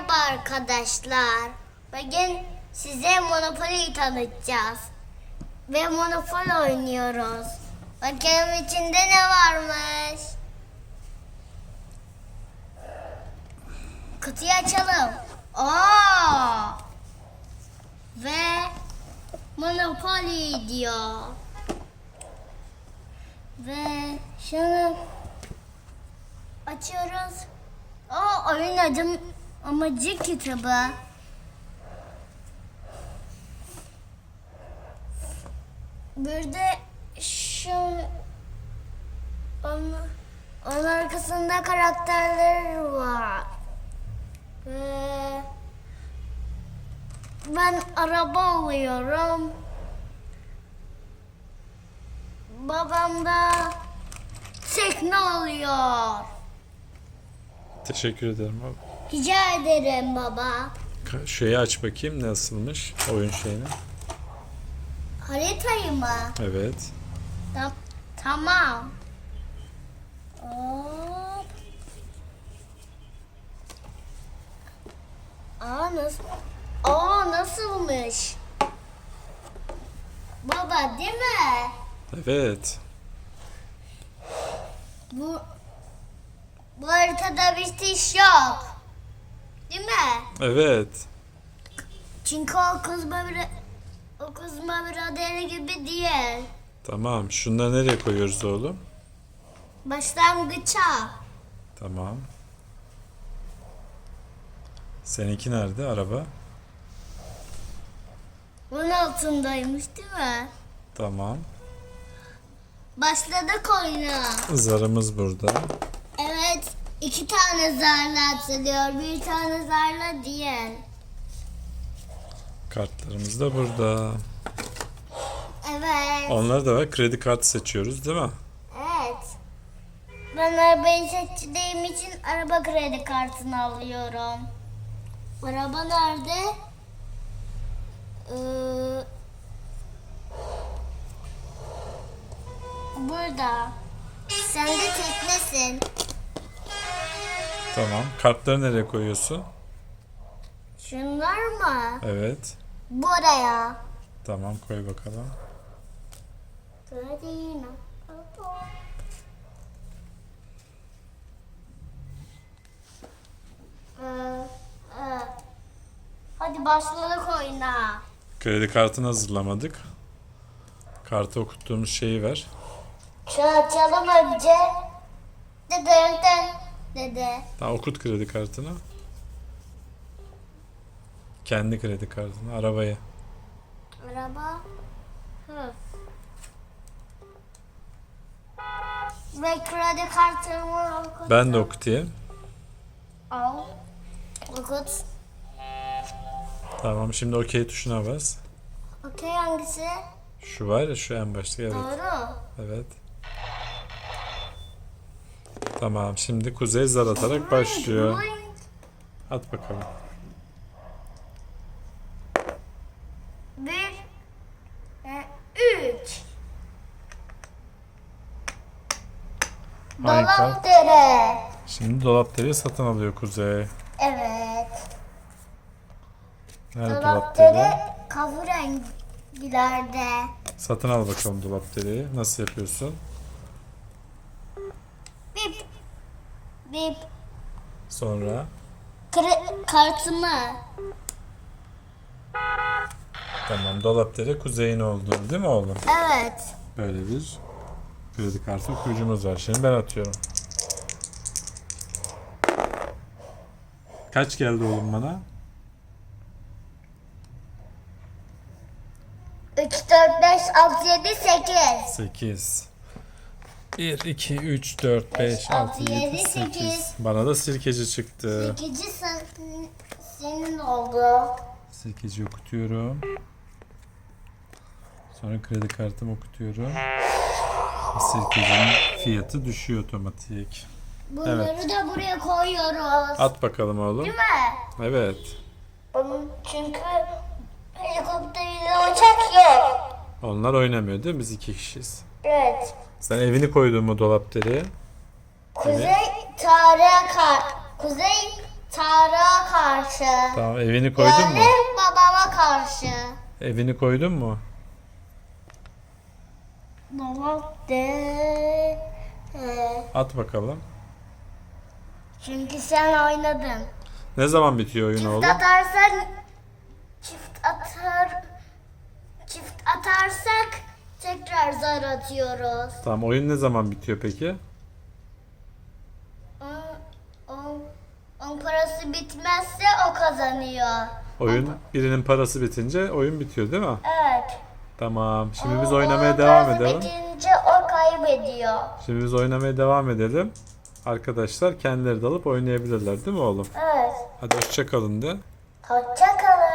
Merhaba arkadaşlar. Bugün size Monopoly tanıtacağız. Ve Monopoly oynuyoruz. Bakalım içinde ne varmış. Kutuyu açalım. Aa! Ve Monopoly diyor. Ve şunu açıyoruz. Aa oyun adım amacı kitabı. Burada şu onun, onun arkasında karakterler var. Ve ben araba alıyorum. Babam da tekne alıyor. Teşekkür ederim abi. Rica ederim baba. Şeyi aç bakayım nasılmış oyun şeyini. Haritayı mı? Evet. Tam, tamam. Hop. Aa nasıl? Aa nasılmış? Baba değil mi? Evet. Bu bu haritada bir diş yok. Değil mi? Evet. Çünkü o kızma bir o kızma biraderi gibi değil. Tamam. Şunları nereye koyuyoruz oğlum? Başlangıça. Tamam. Seninki nerede araba? Bunun altındaymış değil mi? Tamam. Başladık oyuna. Zarımız burada. İki tane zarla atılıyor. Bir tane zarla diğer. Kartlarımız da burada. Evet, Onları da var. Kredi kartı seçiyoruz değil mi? evet. Ben arabayı seçtiğim için araba kredi kartını alıyorum. Araba nerede? Ee, burada. Sen de teknesin. Tamam. Kartları nereye koyuyorsun? Şunlar mı? Evet. Buraya. Tamam koy bakalım. Ee, e. Hadi başladık oyuna. Kredi kartını hazırlamadık. Kartı okuttuğumuz şeyi ver. Şu açalım önce. Dede dede dede. Tamam okut kredi kartını. Kendi kredi kartını, arabayı. Araba. Hı. Ve kredi kartımı okut. Ben de okutayım. Al. Okut. Tamam şimdi okey tuşuna bas. Okey hangisi? Şu var ya şu en başta evet. Doğru. Evet. Tamam şimdi kuzey zar atarak başlıyor. At bakalım. Bir. ve Üç. Hangi Dolap kart? dere. Şimdi dolap deri satın alıyor kuzey. Evet. Nerede Dolap dolap deri? dere kavu renklerde. Satın al bakalım dolap deriyi. Nasıl yapıyorsun? Bip. Sonra Kre- kartımı. tamam dolap deri kuzeyin oldu değil mi oğlum? Evet. Böyle bir kredi kartı okuyucumuz var. Şimdi ben atıyorum. Kaç geldi oğlum bana? 3, 4, 5, 6, 7, 8. 8. 1, 2, 3, 4, 5, 6, 7, yedi, 8. sekiz. Bana da sirkeci çıktı. 8. sen, senin oldu. Sirkeci okutuyorum. Sonra kredi kartımı okutuyorum. Sirkecinin fiyatı düşüyor otomatik. Bunları da buraya koyuyoruz. At bakalım oğlum. Değil mi? Evet. Bunun çünkü helikopteriyle uçak yok. Onlar oynamıyor değil mi? Biz iki kişiyiz. Evet. Sen evini koydun mu dolap deriye? Kuzey tarihe kar. Kuzey Tarık'a karşı. Tamam evini koydun mu? Yani babama karşı. Evini koydun mu? Baba de. Ee, At bakalım. Çünkü sen oynadın. Ne zaman bitiyor oyun Çift oğlum? atarsan çift atar çift atarsak tekrar zar atıyoruz. Tamam oyun ne zaman bitiyor peki? On, on, on parası bitmezse o kazanıyor. Oyun birinin parası bitince oyun bitiyor değil mi? Evet. Tamam. Şimdi biz oynamaya onun devam parası edelim. bitince o kaybediyor. Şimdi biz oynamaya devam edelim. Arkadaşlar kendileri de alıp oynayabilirler değil mi oğlum? Evet. Hadi hoşça kalın de. Hoşça kalın.